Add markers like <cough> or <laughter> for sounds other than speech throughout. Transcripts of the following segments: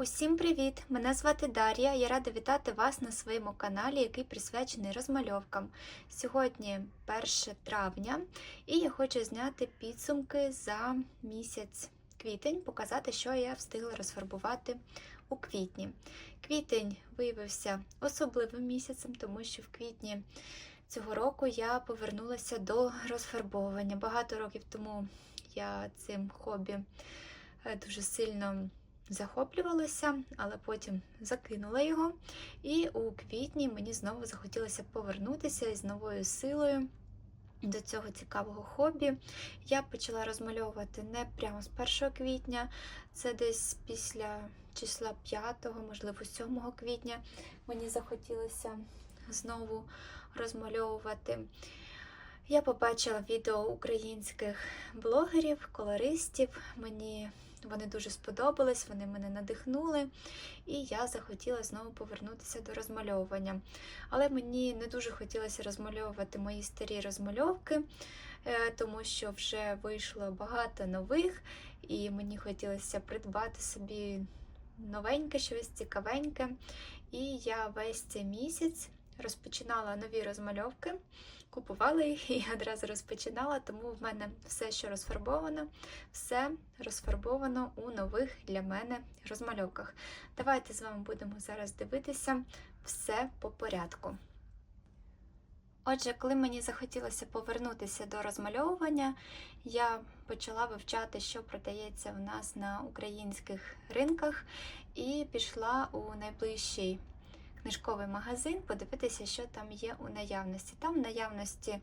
Усім привіт! Мене звати Дар'я. Я рада вітати вас на своєму каналі, який присвячений розмальовкам. Сьогодні 1 травня, і я хочу зняти підсумки за місяць квітень, показати, що я встигла розфарбувати у квітні. Квітень виявився особливим місяцем, тому що в квітні цього року я повернулася до розфарбовування. Багато років тому я цим хобі е, дуже сильно захоплювалася, але потім закинула його. І у квітні мені знову захотілося повернутися із новою силою до цього цікавого хобі. Я почала розмальовувати не прямо з 1 квітня, це десь після числа 5, можливо, 7 квітня мені захотілося знову розмальовувати. Я побачила відео українських блогерів, колористів. Мені вони дуже сподобались, вони мене надихнули, і я захотіла знову повернутися до розмальовування. Але мені не дуже хотілося розмальовувати мої старі розмальовки, е, тому що вже вийшло багато нових, і мені хотілося придбати собі новеньке, щось цікавеньке. І я весь цей місяць розпочинала нові розмальовки. Купувала їх і одразу розпочинала, тому в мене все, що розфарбовано, все розфарбовано у нових для мене розмальовках. Давайте з вами будемо зараз дивитися все по порядку. Отже, коли мені захотілося повернутися до розмальовування, я почала вивчати, що продається в нас на українських ринках, і пішла у найближчий книжковий магазин, подивитися, що там є у наявності. Там в наявності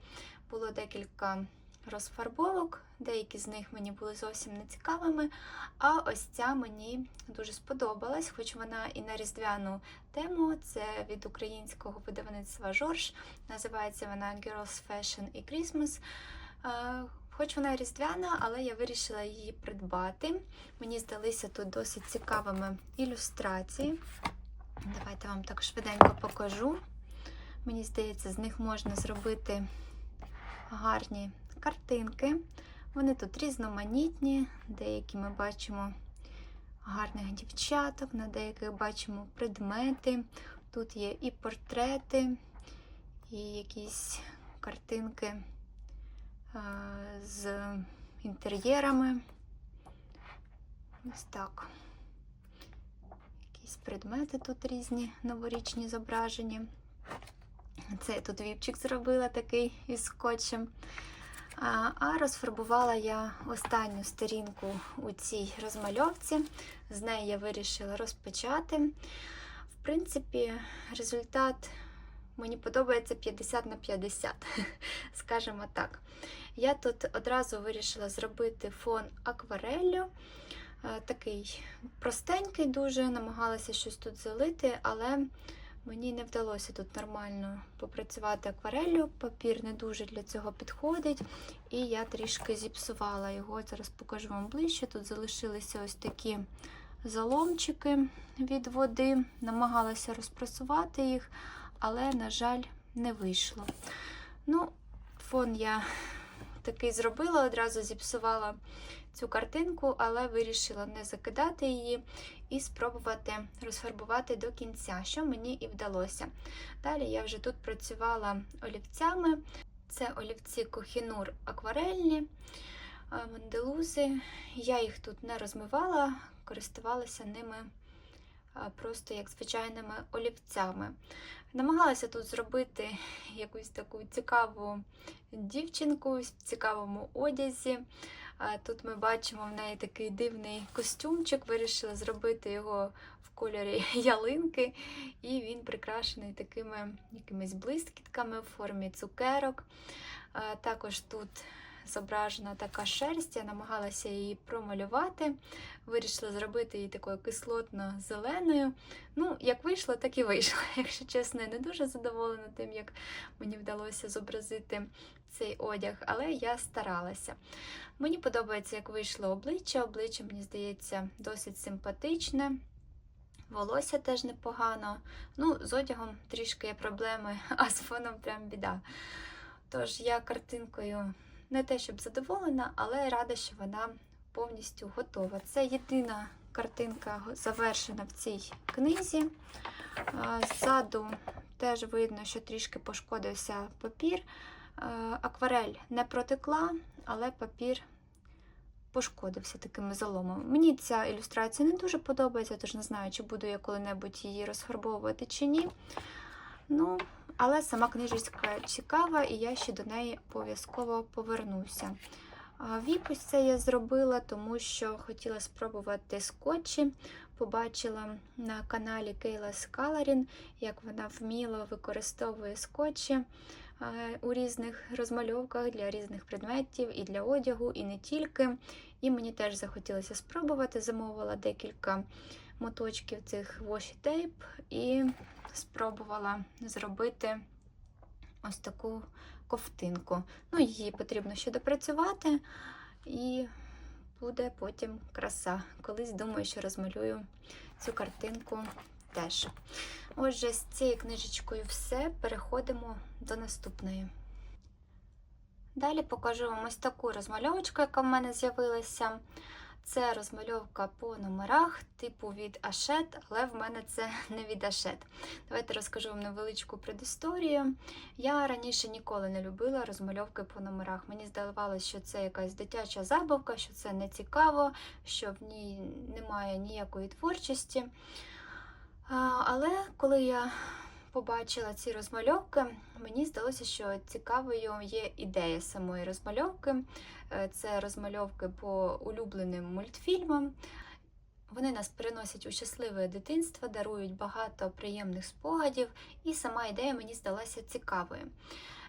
було декілька розфарбовок, деякі з них мені були зовсім не цікавими. А ось ця мені дуже сподобалась, хоч вона і на різдвяну тему. Це від українського видавництва Жорж. Називається вона Girls Fashion і Christmas. Хоч вона різдвяна, але я вирішила її придбати. Мені здалися тут досить цікавими ілюстрації. Давайте вам так швиденько покажу. Мені здається, з них можна зробити гарні картинки. Вони тут різноманітні, деякі ми бачимо гарних дівчаток, на деяких бачимо предмети. Тут є і портрети, і якісь картинки з інтер'єрами. Ось так. Якісь предмети тут різні новорічні зображені. Це я тут віпчик зробила такий із скотчем. А, розфарбувала я останню сторінку у цій розмальовці. З неї я вирішила розпочати. В принципі, результат мені подобається 50 на 50, <laughs> скажімо так. Я тут одразу вирішила зробити фон аквареллю. Такий простенький, дуже намагалася щось тут залити, але мені не вдалося тут нормально попрацювати аквареллю. Папір не дуже для цього підходить, і я трішки зіпсувала його. Зараз покажу вам ближче. Тут залишилися ось такі заломчики від води, намагалася розпресувати їх, але, на жаль, не вийшло. Ну, фон я такий зробила, одразу зіпсувала цю картинку, але вирішила не закидати її і спробувати розфарбувати до кінця, що мені і вдалося. Далі я вже тут працювала олівцями. Це олівці Кохінур акварельні, манделузи. Я їх тут не розмивала, користувалася ними просто як звичайними олівцями. Намагалася тут зробити якусь таку цікаву дівчинку в цікавому одязі. Тут ми бачимо в неї такий дивний костюмчик, вирішила зробити його в кольорі <laughs> ялинки, і він прикрашений такими якимись блискітками в формі цукерок. Також тут зображена така шерсть, я намагалася її промалювати, вирішила зробити її такою кислотно-зеленою. Ну, як вийшло, так і вийшло. <laughs> Якщо чесно, я не дуже задоволена тим, як мені вдалося зобразити цей одяг, але я старалася. Мені подобається, як вийшло обличчя. Обличчя, мені здається, досить симпатичне. Волосся теж непогано. Ну, з одягом трішки є проблеми, <laughs> а з фоном прям біда. Тож я картинкою не те, щоб задоволена, але рада, що вона повністю готова. Це єдина картинка завершена в цій книзі. Ззаду теж видно, що трішки пошкодився папір. Акварель не протекла, але папір пошкодився такими заломами. Мені ця ілюстрація не дуже подобається, тож не знаю, чи буду я коли-небудь її розфарбовувати чи ні. Ну, але сама книжечка цікава, і я ще до неї обов'язково повернуся. А Віпус це я зробила, тому що хотіла спробувати скотчі. Побачила на каналі Кейла Скаларін, як вона вміло використовує скотчі е, у різних розмальовках для різних предметів і для одягу, і не тільки. І мені теж захотілося спробувати. Замовила декілька моточків цих washi tape і спробувала зробити ось таку ковтинку. Ну, її потрібно ще допрацювати, і буде потім краса. Колись думаю, що розмалюю цю картинку теж. Отже, з цією книжечкою все. Переходимо до наступної. Далі покажу вам ось таку розмальовочку, яка в мене з'явилася. Це розмальовка по номерах, типу від Ашет, але в мене це <laughs> не від Ашет. Давайте розкажу вам невеличку предісторію. Я раніше ніколи не любила розмальовки по номерах. Мені здавалося, що це якась дитяча забавка, що це не цікаво, що в ній немає ніякої творчості. Але коли я побачила ці розмальовки, мені здалося, що цікавою є ідея самої розмальовки. Е, Це розмальовки по улюбленим мультфільмам. Вони нас переносять у щасливе дитинство, дарують багато приємних спогадів, і сама ідея мені здалася цікавою.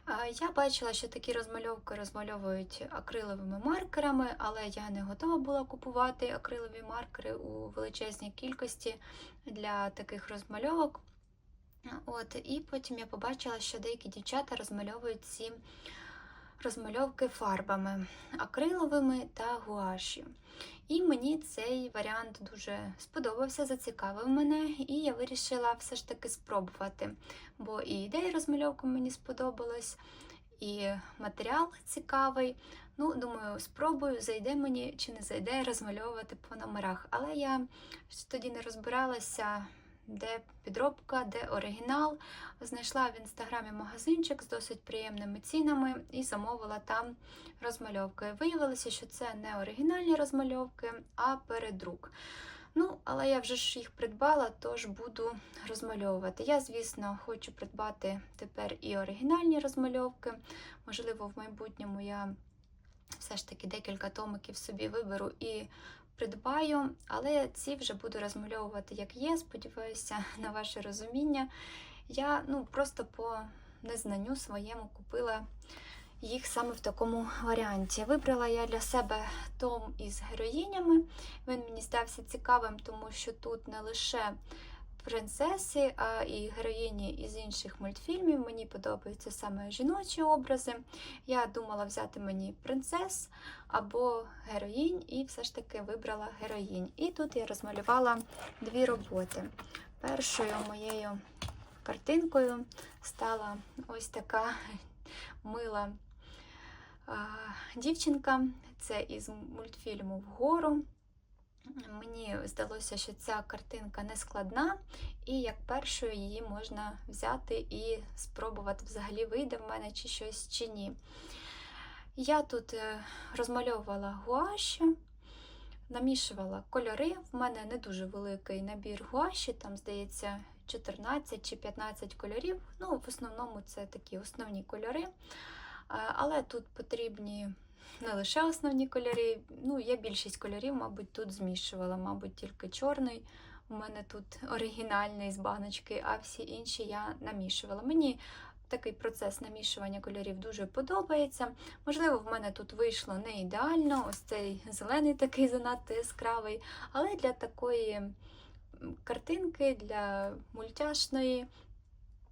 Е, Я бачила, що такі розмальовки розмальовують акриловими маркерами, але я не готова була купувати акрилові маркери у величезній кількості для таких розмальовок. От, і потім я побачила, що деякі дівчата розмальовують ці розмальовки фарбами акриловими та гуашю. І мені цей варіант дуже сподобався, зацікавив мене, і я вирішила все ж таки спробувати. Бо і ідея розмальовки мені сподобалась, і матеріал цікавий. Ну, думаю, спробую, зайде мені чи не зайде розмальовувати по номерах. Але я тоді не розбиралася, де підробка, де оригінал. Знайшла в інстаграмі магазинчик з досить приємними цінами і замовила там розмальовки. Виявилося, що це не оригінальні розмальовки, а передрук. Ну, але я вже ж їх придбала, тож буду розмальовувати. Я, звісно, хочу придбати тепер і оригінальні розмальовки. Можливо, в майбутньому я все ж таки декілька томиків собі виберу і придбаю, але ці вже буду розмальовувати як є. Сподіваюся <laughs> на ваше розуміння. Я ну, просто по незнанню своєму купила їх саме в такому варіанті. Вибрала я для себе том із героїнями. Він мені здався цікавим, тому що тут не лише принцеси, а і героїні із інших мультфільмів. Мені подобаються саме жіночі образи. Я думала взяти мені принцес або героїнь, і все ж таки вибрала героїнь. І тут я розмалювала дві роботи. Першою моєю картинкою стала ось така <laughs> мила дівчинка. Це із мультфільму Вгору. Мені здалося, що ця картинка не складна, і як першою її можна взяти і спробувати взагалі вийде в мене чи щось чи ні. Я тут е, розмальовувала гуашю, намішувала кольори. В мене не дуже великий набір гуаші, там, здається, 14 чи 15 кольорів. Ну, в основному це такі основні кольори. Е, Але тут потрібні не лише основні кольори. Ну, я більшість кольорів, мабуть, тут змішувала, мабуть, тільки чорний. У мене тут оригінальний з баночки, а всі інші я намішувала. Мені такий процес намішування кольорів дуже подобається. Можливо, в мене тут вийшло не ідеально, ось цей зелений такий занадто яскравий, але для такої картинки, для мультяшної,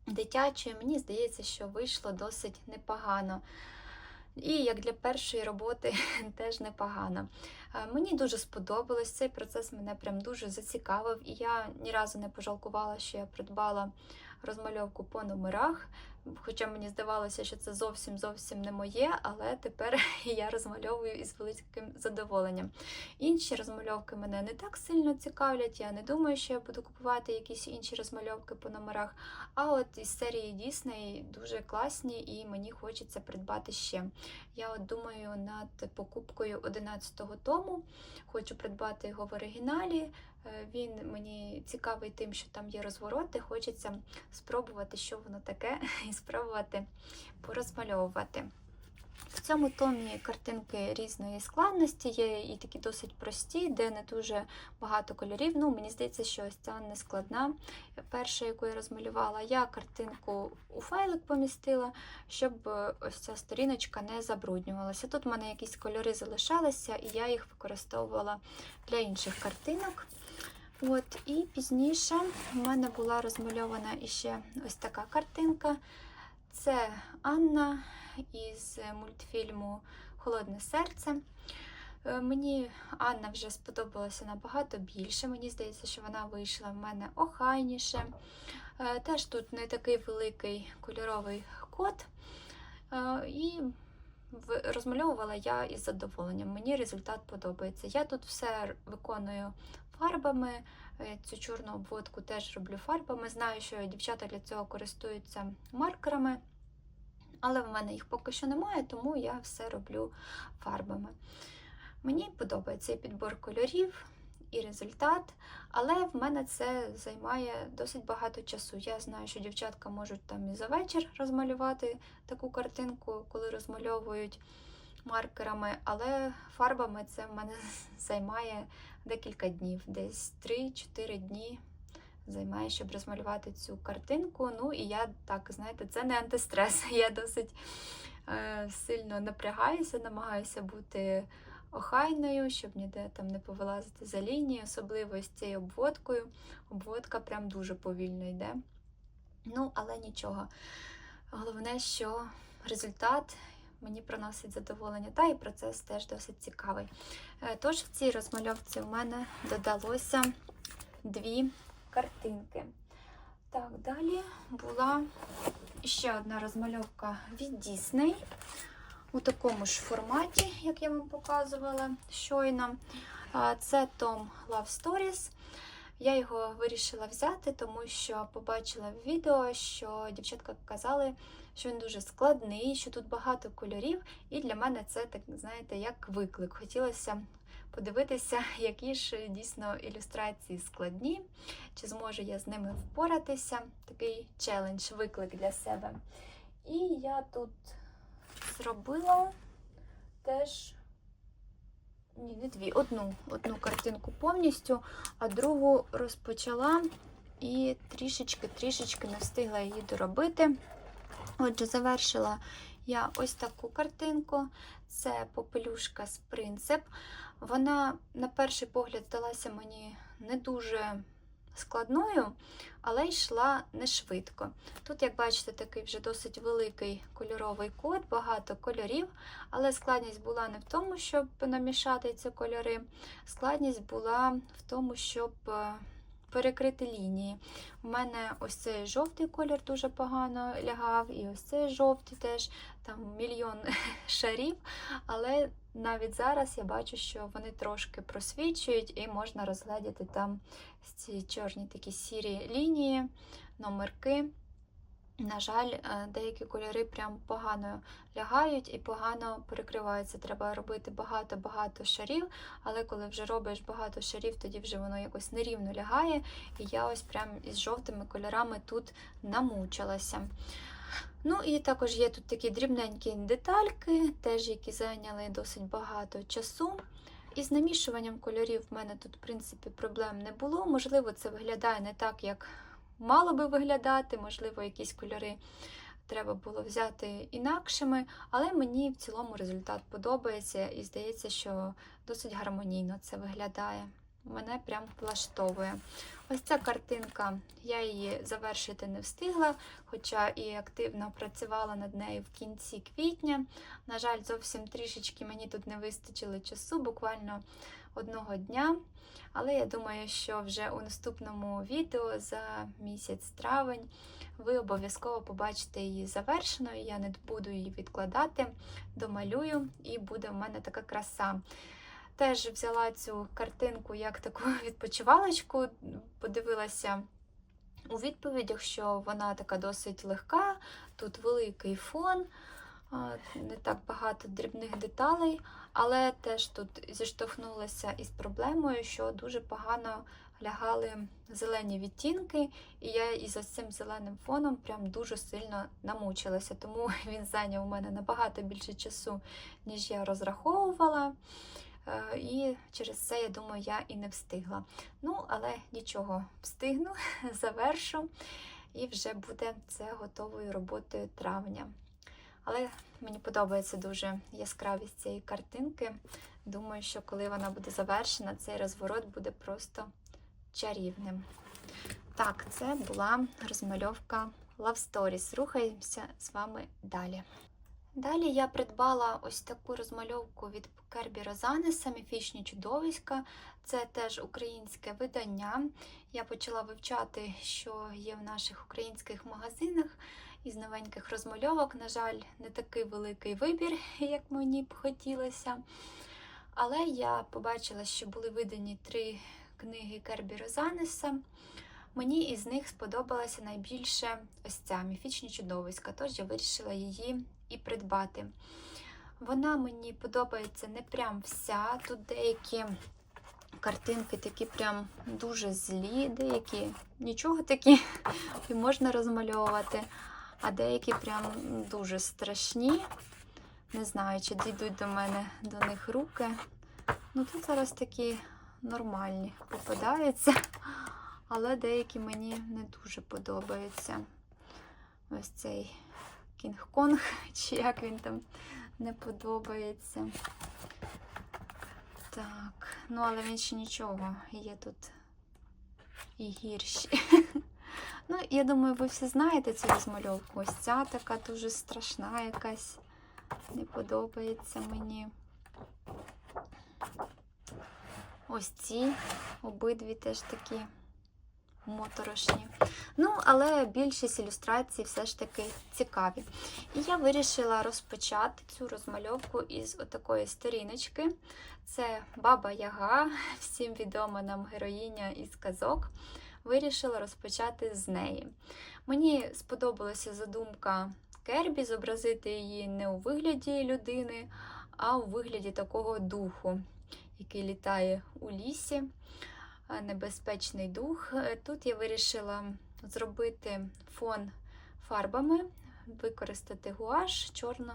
дитячої, мені здається, що вийшло досить непогано. І як для першої роботи <laughs> теж непогано. Е, Мені дуже сподобалось цей процес, мене прям дуже зацікавив, і я ні разу не пожалкувала, що я придбала розмальовку по номерах. Хоча мені здавалося, що це зовсім зовсім не моє, але тепер <laughs> я розмальовую із великим задоволенням. Інші розмальовки мене не так сильно цікавлять. Я не думаю, що я буду купувати якісь інші розмальовки по номерах. А от із серії Дісней дуже класні і мені хочеться придбати ще. Я от думаю над покупкою 11-го тому. Хочу придбати його в оригіналі. Е, Він мені цікавий тим, що там є розвороти. Хочеться спробувати, що воно таке, <laughs> і спробувати порозмальовувати. В цьому томі картинки різної складності є і такі досить прості, де не дуже багато кольорів. Ну, мені здається, що ось ця не складна. Перша, яку я розмалювала, я картинку у файлик помістила, щоб е, ось ця сторіночка не забруднювалася. Тут в мене якісь кольори залишалися, і я їх використовувала для інших картинок. От, І пізніше в мене була розмальована іще ось така картинка. Це Анна із мультфільму Холодне серце. Е, Мені Анна вже сподобалася набагато більше. Мені здається, що вона вийшла в мене охайніше. Е, Теж тут не такий великий кольоровий код. Е, І розмальовувала я із задоволенням. Мені результат подобається. Я тут все виконую фарбами. Е, Цю чорну обводку теж роблю фарбами. Знаю, що дівчата для цього користуються маркерами, але в мене їх поки що немає, тому я все роблю фарбами. Мені подобається і підбор кольорів, і результат, але в мене це займає досить багато часу. Я знаю, що дівчатка можуть там і за вечір розмалювати таку картинку, коли розмальовують маркерами, але фарбами це в мене <laughs> займає декілька днів, десь 3-4 дні займає, щоб розмалювати цю картинку. Ну і я так, знаєте, це не антистрес. <laughs> Я досить е, сильно напрягаюся, намагаюся бути охайною, щоб ніде там не повилазити за лінії, особливо з цією обводкою. Обводка прям дуже повільно йде. Ну, але нічого. Головне, що результат мені приносить задоволення, та і процес теж досить цікавий. Е, Тож в цій розмальовці у мене додалося дві картинки. Так, далі була ще одна розмальовка від Дісней у такому ж форматі, як я вам показувала щойно. Це Том Love Stories. Я його вирішила взяти, тому що побачила в відео, що дівчатка казали, що він дуже складний, що тут багато кольорів, і для мене це так, знаєте, як виклик. Хотілося подивитися, які ж дійсно ілюстрації складні, чи зможу я з ними впоратися. Такий челендж, виклик для себе. І я тут зробила теж ні, не дві, одну, одну картинку повністю, а другу розпочала і трішечки-трішечки не встигла її доробити. Отже, завершила я ось таку картинку. Це попелюшка з принцип. Вона, на перший погляд, здалася мені не дуже складною, але йшла не швидко. Тут, як бачите, такий вже досить великий кольоровий код, багато кольорів, але складність була не в тому, щоб намішати ці кольори. Складність була в тому, щоб е, перекрити лінії. У мене ось цей жовтий колір дуже погано лягав, і ось цей жовтий теж там мільйон <laughs> шарів. Але навіть зараз я бачу, що вони трошки просвічують, і можна розглядіти там ці чорні такі сірі лінії, номерки. На жаль, е, деякі кольори прям погано лягають і погано перекриваються. Треба робити багато-багато шарів, але коли вже робиш багато шарів, тоді вже воно якось нерівно лягає. І я ось прям із жовтими кольорами тут намучилася. Ну і також є тут такі дрібненькі детальки, теж які зайняли досить багато часу. І з намішуванням кольорів в мене тут, в принципі, проблем не було. Можливо, це виглядає не так, як мало би виглядати, можливо, якісь кольори треба було взяти інакшими, але мені в цілому результат подобається і здається, що досить гармонійно це виглядає. Мене прям влаштовує. Ось ця картинка, я її завершити не встигла, хоча і активно працювала над нею в кінці квітня. На жаль, зовсім трішечки мені тут не вистачило часу, буквально одного дня. Але я думаю, що вже у наступному відео за місяць травень ви обов'язково побачите її завершеною. Я не буду її відкладати, домалюю, і буде в мене така краса. Теж взяла цю картинку як таку <laughs> відпочивалочку, подивилася у відповідях, що вона така досить легка, тут великий фон, не так багато дрібних деталей, але теж тут зіштовхнулася із проблемою, що дуже погано лягали зелені відтінки, і я із цим зеленим фоном прям дуже сильно намучилася, тому <laughs> він зайняв у мене набагато більше часу, ніж я розраховувала. Е, І через це, я думаю, я і не встигла. Ну, але нічого, встигну, <laughs> завершу, і вже буде це готовою роботою травня. Але мені подобається дуже яскравість цієї картинки. Думаю, що коли вона буде завершена, цей розворот буде просто чарівним. Так, це була розмальовка Love Stories. Рухаємося з вами далі. Далі я придбала ось таку розмальовку від Кербі Розанеса Міфічні чудовиська. Це теж українське видання. Я почала вивчати, що є в наших українських магазинах із новеньких розмальовок. На жаль, не такий великий вибір, <laughs> як мені б хотілося. Але я побачила, що були видані три книги Кербі Розанеса. Мені із них сподобалася найбільше ось ця міфічні чудовиська, тож я вирішила її і придбати. Вона мені подобається не прям вся. Тут деякі картинки такі прям дуже злі, деякі нічого такі <laughs> і можна розмальовувати, а деякі прям дуже страшні. Не знаю, чи дійдуть до мене до них руки. Ну, тут зараз такі нормальні попадаються, але деякі мені не дуже подобаються. Ось цей Кінг-Конг, <laughs> чи як він там не подобається. Так, ну але він ще нічого, є тут і гірші. <laughs> Ну, я думаю, ви всі знаєте цю розмальовку. Ось ця така дуже страшна якась. Не подобається мені. Ось ці обидві теж такі моторошні. Ну, але більшість ілюстрацій все ж таки цікаві. І я вирішила розпочати цю розмальовку із отакої сторіночки. Це Баба Яга, всім відома нам героїня із казок. Вирішила розпочати з неї. Мені сподобалася задумка Кербі зобразити її не у вигляді людини, а у вигляді такого духу, який літає у лісі небезпечний дух. Е, Тут я вирішила зробити фон фарбами, використати гуаш чорну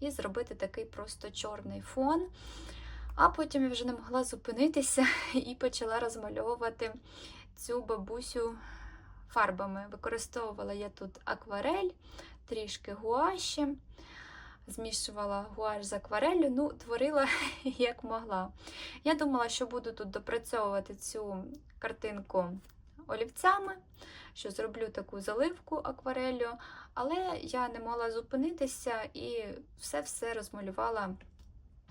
і зробити такий просто чорний фон. А потім я вже не могла зупинитися <laughs> і почала розмальовувати цю бабусю фарбами. Використовувала я тут акварель, трішки гуаші змішувала гуаш з аквареллю, ну, творила <laughs> як могла. Я думала, що буду тут допрацьовувати цю картинку олівцями, що зроблю таку заливку аквареллю, але я не могла зупинитися і все-все розмалювала.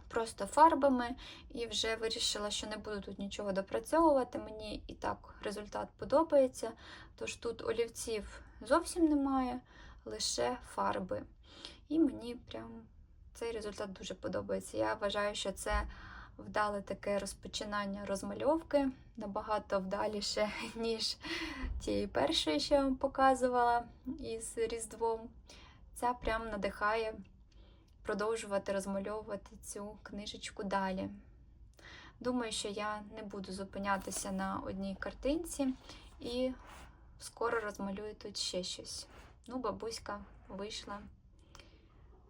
Просто фарбами, і вже вирішила, що не буду тут нічого допрацьовувати. Мені і так результат подобається. Тож тут олівців зовсім немає, лише фарби. І мені прям цей результат дуже подобається. Я вважаю, що це вдале таке розпочинання розмальовки, набагато вдаліше, <laughs> ніж тієї першої, що я вам показувала із Різдвом. Ця прям надихає продовжувати розмальовувати цю книжечку далі. Думаю, що я не буду зупинятися на одній картинці і скоро розмалюю тут ще щось. Ну, бабуська вийшла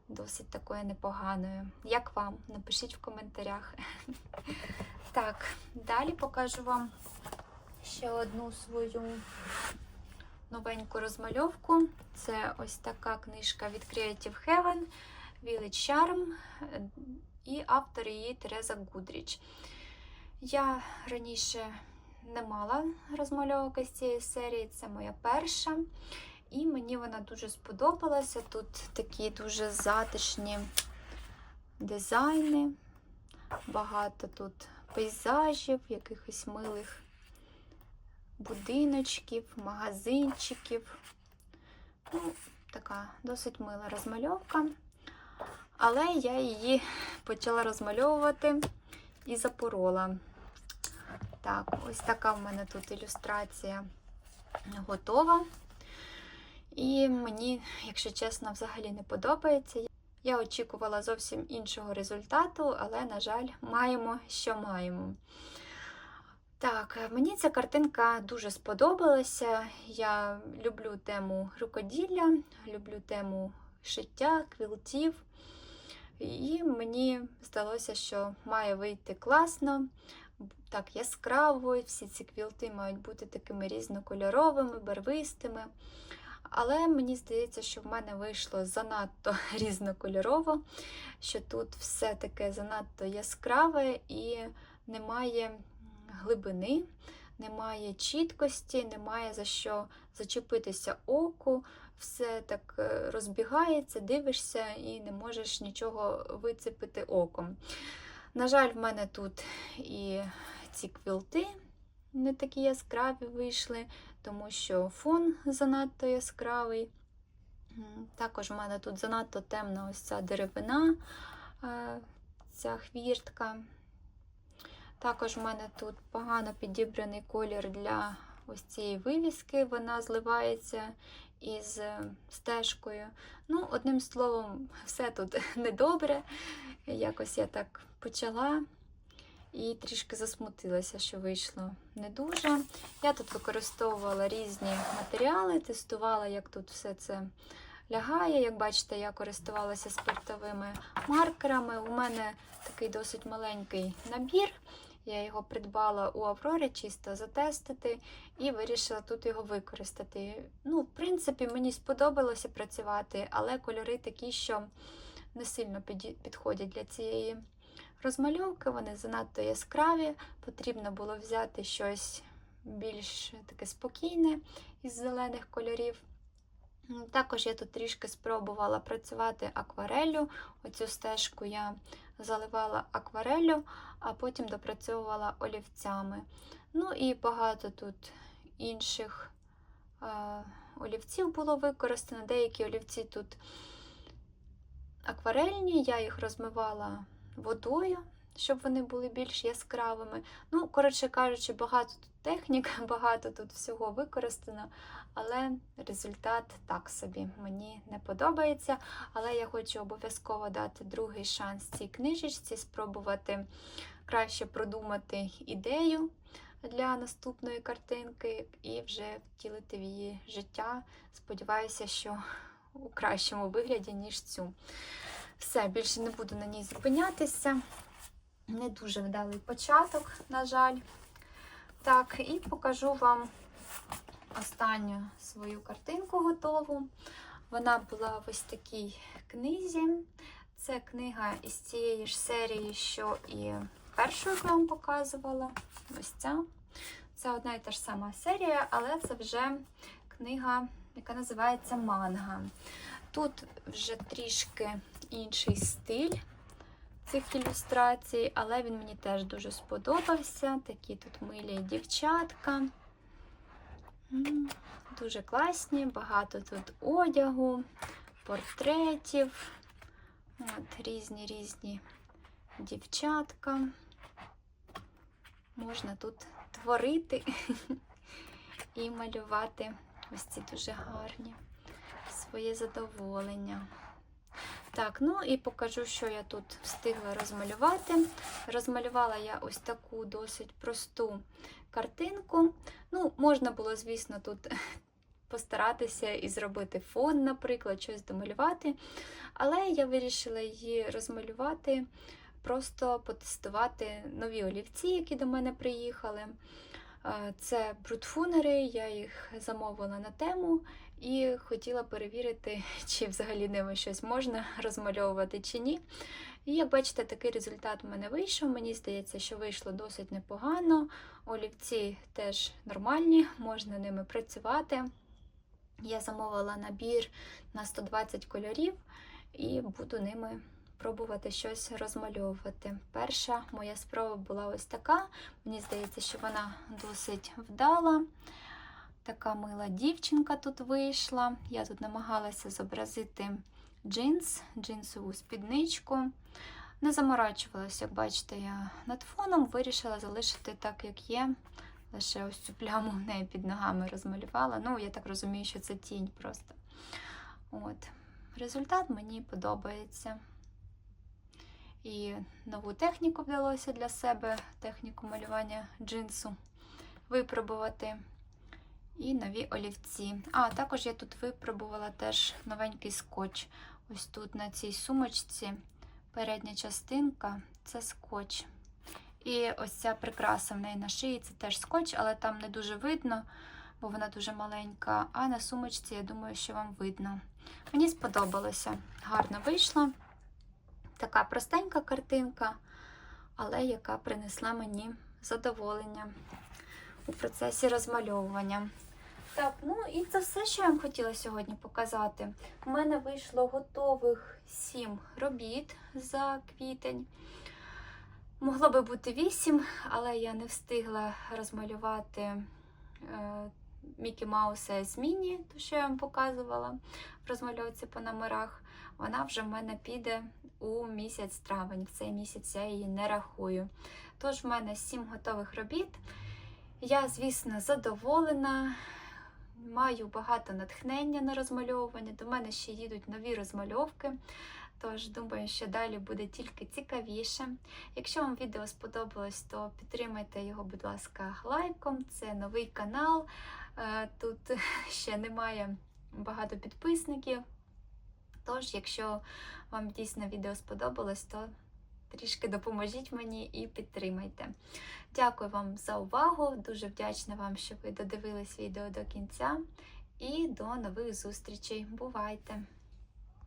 досить такою непоганою. Як вам? Напишіть в коментарях. <laughs> Так, далі покажу вам ще одну свою новеньку розмальовку. Це ось така книжка від Creative Heaven, Village Charm і автор її Тереза Гудріч. Я раніше не мала розмальовок із цієї серії, це моя перша. І мені вона дуже сподобалася. Тут такі дуже затишні дизайни, багато тут пейзажів, якихось милих будиночків, магазинчиків. Ну, така досить мила розмальовка. Але я її почала розмальовувати і запорола. Так, ось така в мене тут ілюстрація готова. І мені, якщо чесно, взагалі не подобається. Я очікувала зовсім іншого результату, але, на жаль, маємо, що маємо. Так, мені ця картинка дуже сподобалася. Я люблю тему рукоділля, люблю тему шиття, квілтів. І мені здалося, що має вийти класно, так яскраво, всі ці квілти мають бути такими різнокольоровими, барвистими. Але мені здається, що в мене вийшло занадто <laughs> різнокольорово, що тут все таке занадто яскраве і немає глибини, немає чіткості, немає за що зачепитися оку, все так е, розбігається, дивишся і не можеш нічого вицепити оком. На жаль, в мене тут і ці квілти не такі яскраві вийшли, тому що фон занадто яскравий. Також в мене тут занадто темна ось ця деревина, е, ця хвіртка. Також в мене тут погано підібраний колір для ось цієї вивіски, вона зливається із е, стежкою. Ну, одним словом, все тут <laughs> недобре. Якось я так почала і трішки засмутилася, що вийшло не дуже. Я тут використовувала різні матеріали, тестувала, як тут все це лягає. Як бачите, я користувалася спиртовими маркерами. У мене такий досить маленький набір. Я його придбала у Аврорі чисто затестити і вирішила тут його використати. Ну, в принципі, мені сподобалося працювати, але кольори такі, що не сильно підходять для цієї розмальовки, вони занадто яскраві. Потрібно було взяти щось більш таке спокійне із зелених кольорів. Також я тут трішки спробувала працювати аквареллю. Оцю стежку я заливала аквареллю, а потім допрацьовувала олівцями. Ну і багато тут інших е, олівців було використано. Деякі олівці тут акварельні, я їх розмивала водою, щоб вони були більш яскравими. Ну, коротше кажучи, багато тут технік, <laughs> багато тут всього використано, але результат так собі мені не подобається. Але я хочу обов'язково дати другий шанс цій книжечці, спробувати краще продумати ідею. Для наступної картинки і вже втілити в її життя. Сподіваюся, що у кращому вигляді, ніж цю. Все, більше не буду на ній зупинятися. Не дуже вдалий початок, на жаль. Так, і покажу вам останню свою картинку готову. Вона була в ось такій книзі. Це книга із цієї ж серії, що і першу, я вам показувала. Ось ця. Це одна і та ж сама серія, але це вже книга, яка називається Манга. Тут вже трішки інший стиль цих ілюстрацій, але він мені теж дуже сподобався. Такі тут милі дівчатка. Дуже класні, багато тут одягу, портретів. От, Різні різні дівчатка. Можна тут творити <laughs> і малювати ось ці дуже гарні своє задоволення. Так, ну і покажу, що я тут встигла розмалювати. Розмалювала я ось таку досить просту картинку. Ну, можна було, звісно, тут <laughs> постаратися і зробити фон, наприклад, щось домалювати. Але я вирішила її розмалювати, просто потестувати нові олівці, які до мене приїхали. Це брутфунери, я їх замовила на тему і хотіла перевірити, <laughs> чи взагалі ними щось можна розмальовувати чи ні. І як бачите, такий результат у мене вийшов. Мені здається, що вийшло досить непогано. Олівці теж нормальні, можна ними працювати. Я замовила набір на 120 кольорів і буду ними пробувати щось розмальовувати. Перша моя спроба була ось така. Мені здається, що вона досить вдала. Така мила дівчинка тут вийшла. Я тут намагалася зобразити джинс, джинсову спідничку. Не заморачувалася, як бачите, я над фоном вирішила залишити так, як є. Лише ось цю пляму в неї під ногами розмалювала. Ну, я так розумію, що це тінь просто. От. Результат мені подобається. І нову техніку вдалося для себе, техніку малювання джинсу випробувати. І нові олівці. А, також я тут випробувала теж новенький скотч. Ось тут на цій сумочці передня частинка це скотч. І ось ця прикраса в неї на шиї це теж скотч, але там не дуже видно, бо вона дуже маленька. А на сумочці, я думаю, що вам видно. Мені сподобалося. Гарно вийшло. Така простенька картинка, але яка принесла мені задоволення у процесі розмальовування. Так, ну і це все, що я вам хотіла сьогодні показати. У мене вийшло готових 7 робіт за квітень. Могло би бути 8, але я не встигла розмалювати е, Мікі Мауса з Міні, ту, що я вам показувала в розмальовці по номерах. Вона вже в мене піде у місяць травень. В цей місяць я її не рахую. Тож в мене 7 готових робіт. Я, звісно, задоволена. Маю багато натхнення на розмальовування. До мене ще їдуть нові розмальовки. Тож, думаю, що далі буде тільки цікавіше. Якщо вам відео сподобалось, то підтримайте його, будь ласка, лайком. Це новий канал. Е, Тут <laughs> ще немає багато підписників. Тож, якщо вам дійсно відео сподобалось, то трішки допоможіть мені і підтримайте. Дякую вам за увагу. Дуже вдячна вам, що ви додивились відео до кінця. І до нових зустрічей. Бувайте!